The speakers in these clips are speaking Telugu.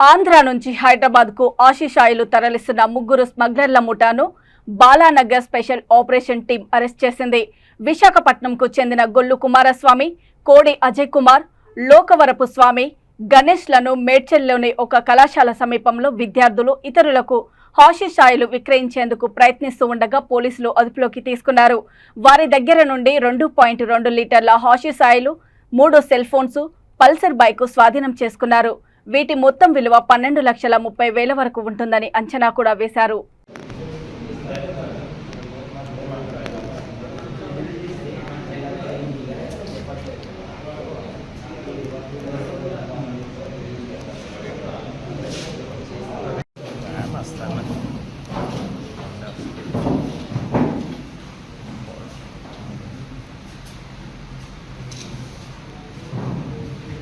ఆంధ్ర నుంచి హైదరాబాద్కు ఆశిషాయిలు తరలిస్తున్న ముగ్గురు స్మగ్లర్ల ముఠాను Balanagar special operation team arrest చేసింది. విశాఖపట్నంకు చెందిన గొల్లు కుమారస్వామి కోడి అజయ్ కుమార్ లోకవరపు స్వామి గణేష్లను మేడ్చల్లోని ఒక కళాశాల సమీపంలో విద్యార్థులు ఇతరులకు హాషిషాయిలు విక్రయించేందుకు ప్రయత్నిస్తూ ఉండగా పోలీసులు అదుపులోకి తీసుకున్నారు. వారి దగ్గర నుండి రెండు పాయింట్ రెండు లీటర్ల హాషిషాయిలు మూడు సెల్ ఫోన్స్ పల్సర్ బైక్ స్వాధీనం చేసుకున్నారు. వీటి మొత్తం విలువ పన్నెండు లక్షల ముప్పై వేల వరకు ఉంటుందని అంచనా కూడా వేశారు.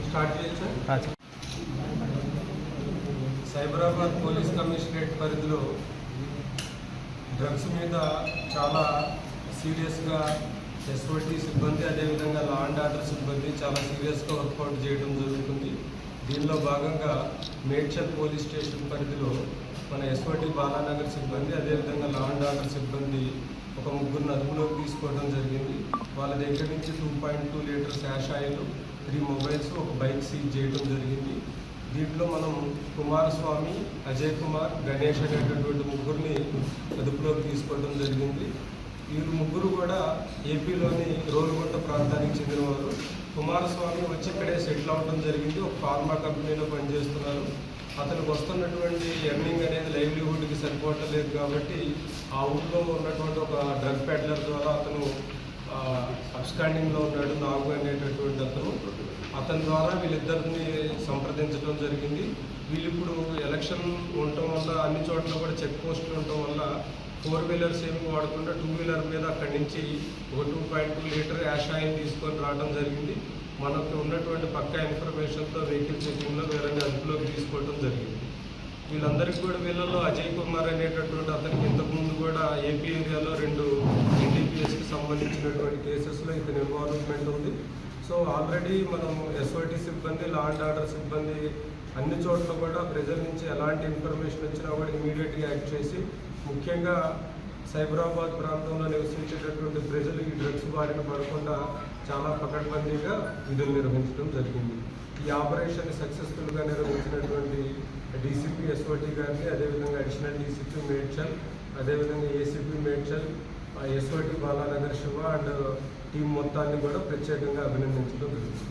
స్టార్ట్ చేయొచ్చా సైబరాబాద్ పోలీస్ కమిషనరేట్ పరిధిలో డ్రగ్స్ మీద చాలా సీరియస్గా ఎస్ఓటీ సిబ్బంది అదేవిధంగా లా అండ్ ఆర్డర్ సిబ్బంది చాలా సీరియస్గా వర్కౌట్ చేయడం జరుగుతుంది. దీనిలో భాగంగా మేడ్చల్ పోలీస్ స్టేషన్ పరిధిలో మన ఎస్ఓటీ బాలానగర్ సిబ్బంది అదేవిధంగా లా అండ్ ఆర్డర్ సిబ్బంది ఒక ముగ్గురిని అదుపులోకి తీసుకోవడం జరిగింది. వాళ్ళ దగ్గర నుంచి two point two litres hash oil three mobiles ఒక బైక్ సీజ్ చేయడం జరిగింది. దీంట్లో మనం కుమారస్వామి అజయ్ కుమార్ గణేష్ అనేటటువంటి ముగ్గురిని అదుపులోకి తీసుకోవడం జరిగింది. వీరు ముగ్గురు కూడా ఏపీలోని రోలుగుంట ప్రాంతానికి చెందినవారు. కుమారస్వామి వచ్చి ఇక్కడే సెటిల్ అవ్వడం జరిగింది. ఒక ఫార్మా కంపెనీలో పనిచేస్తున్నారు. అతనికి వస్తున్నటువంటి ఎర్నింగ్ అనేది లైవ్లీహుడ్కి సరిపోవట్లేదు కాబట్టి ఆ ఊళ్ళో ఉన్నటువంటి ఒక డ్రగ్ పెడ్లర్ ద్వారా అతను అబ్స్కాండింగ్లో ఉన్నాడు నాగు అనేటటువంటి అతను. అతని ద్వారా వీళ్ళిద్దరిని సంప్రదించడం జరిగింది. వీళ్ళు ఇప్పుడు ఎలక్షన్ ఉండటం వల్ల అన్ని చోట్ల కూడా చెక్ పోస్టులు ఉండటం వల్ల ఫోర్ వీలర్స్ ఏమి వాడకుండా టూ వీలర్ మీద అక్కడి నుంచి ఒక two point two litre hash oil తీసుకొని రావడం జరిగింది. మనకు ఉన్నటువంటి పక్కా ఇన్ఫర్మేషన్తో వెహికల్ చెక్కింగ్లో వేరే అదుపులోకి తీసుకోవడం జరిగింది. వీళ్ళందరికీ కూడా వీళ్ళలో అజయ్ కుమార్ అనేటటువంటి అతనికి ఇంతకుముందు కూడా ఏపీ ఏరియాలో రెండు ఎన్డీపీఎస్కి సంబంధించినటువంటి కేసెస్లో ఇతని ఇన్వాల్వ్మెంట్ ఉంది. సో ఆల్రెడీ మనం ఎస్ఓటి సిబ్బంది లా అండ్ ఆర్డర్ సిబ్బంది అన్ని చోట్ల కూడా ప్రజల నుంచి ఎలాంటి ఇన్ఫర్మేషన్ వచ్చినా కూడా ఇమీడియట్గా యాక్ట్ చేసి ముఖ్యంగా సైబరాబాద్ ప్రాంతంలో నివసించేటటువంటి ప్రజలు ఈ డ్రగ్స్ బారిన పడకుండా చాలా పకడ్బందీగా విధులు నిర్వహించడం జరిగింది. ఈ ఆపరేషన్ సక్సెస్ఫుల్గా నిర్వహించినటువంటి డీసీపీ ఎస్ఓటి గారిని అదేవిధంగా అడిషనల్ డీసీపీ మేడ్చల్ అదేవిధంగా ACP Medchal SOT Balanagar Shiva and team మొత్తాన్ని కూడా ప్రత్యేకంగా అభినందించడం జరుగుతుంది.